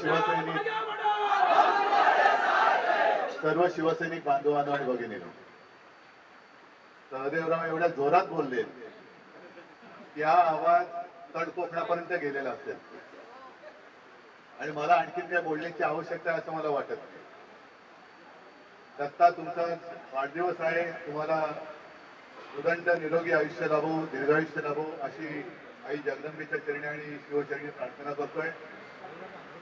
शिवसैनिक सर्व शिवसैनिक बांधवांनो आणि भगिनीनो सहदेवराव एवढ्या जोरात बोलले की हा आवाज तडकोकणापर्यंत गेलेला असेल. आणि मला आणखीन काय बोलण्याची आवश्यकता असं मला वाटत नाही. दत्ता तुमचा वाढदिवस आहे. तुम्हाला उदंड निरोगी आयुष्य लाभो दीर्घायुष्य लाभो अशी आई जगदंबेच्या चरणी आणि शिवचरणी प्रार्थना करतोय.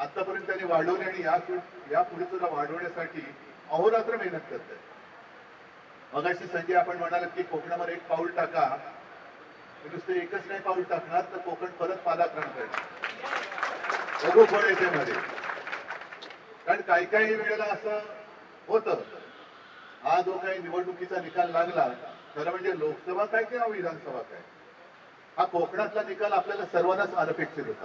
आतापर्यंत त्यांनी वाढवली आणि या या पुढे सुद्धा वाढवण्यासाठी अहोरात्र मेहनत करत आहेत. मगाशी संजय आपण म्हणाल की कोकणामध्ये एक पाऊल टाका. नुसतं एकच नाही पाऊल टाकणार तर कोकण परत पादाक्रांत करणार बघू येते याच्यामध्ये. कारण काही काही वेळेला असं होतं. हा जो काही निवडणुकीचा निकाल लागला खरं म्हणजे लोकसभा काय किंवा विधानसभा काय? हा कोकणातला निकाल आपल्याला सर्वांनाच अनपेक्षित होता.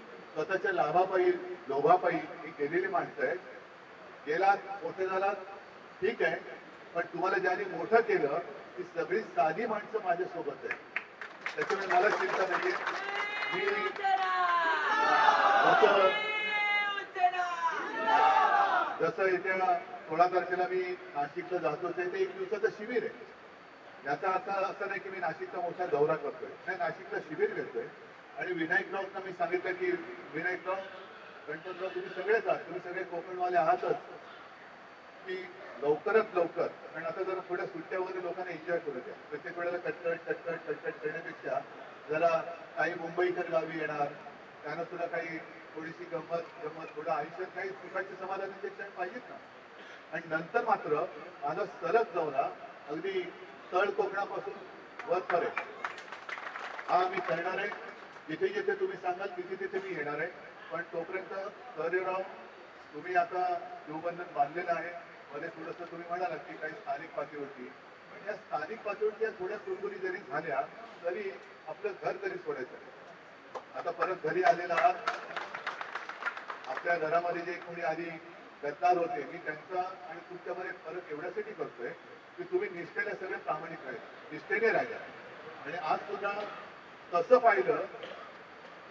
स्वतःच्या लाभापायी लोभापायी ही केलेली माणसं आहेत. गेला मोठे झाला ठीक आहे. पण तुम्हाला ज्यांनी मोठं केलं ती सगळी साधी माणसं माझ्यासोबत आहे त्याच्यामुळे मला चिंता नाहीये. मी जसं जसं येत्या सोळा तारखेला मी नाशिकला आहे ते एक दिवसाचं शिबिर आहे. याचा अर्थ असं नाही की मी नाशिकचा मोठा दौरा करतोय. नाही नाशिकला शिबिर घेतोय. आणि विनायकरावना मी सांगितलं की विनायकराव गणपतराव तुम्ही सगळेच आहात तुम्ही सगळे कोकणवाले आहातच. की लवकरात लवकर कारण आता जरा थोड्या सुट्ट्या वगैरे लोकांना एन्जॉय करू द्या. प्रत्येक वेळेला कटकट कटकट कटकट करण्यापेक्षा जरा काही मुंबईकर गावी येणार. त्यांना सुद्धा काही थोडीशी गंमत गंमत थोडं आयुष्यात काही सुखाचे समाधानाचे क्षण पाहिजेत ना. आणि नंतर मात्र माझा सलग दौरा अगदी तळ कोकणापासून वरपर्यंत हा मी करणार आहे. जिथे जिथे तुम्ही सांगाल तिथे तिथे मी येणार आहे. पण तोपर्यंत सहदेवराव तुम्ही आता शिवबंधन बांधलेलं आहे. मध्ये थोडंसं तुम्ही म्हणालात की काही स्थानिक पातळीवरती. पण या स्थानिक पातळीवरती या थोड्या कुरकुरी जरी झाल्या तरी आपलं घर तरी सोडायचं आता परत घरी आलेला आहात. आपल्या घरामध्ये जे कोणी आधी गद्दार होते मी त्यांचा आणि तुमच्यामध्ये फरक एवढ्यासाठी करतोय की तुम्ही निष्ठेने सगळे प्रामाणिक राहिले निष्ठेने राहिल्या आणि आज सुद्धा तसं पाहिलं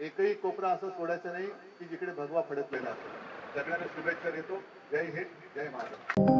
एकही कोपरा असं सोडायचं नाही की जिकडे भगवा फडकलेला असतो. सगळ्यांना शुभेच्छा देतो. जय हिंद जय महाराष्ट्र.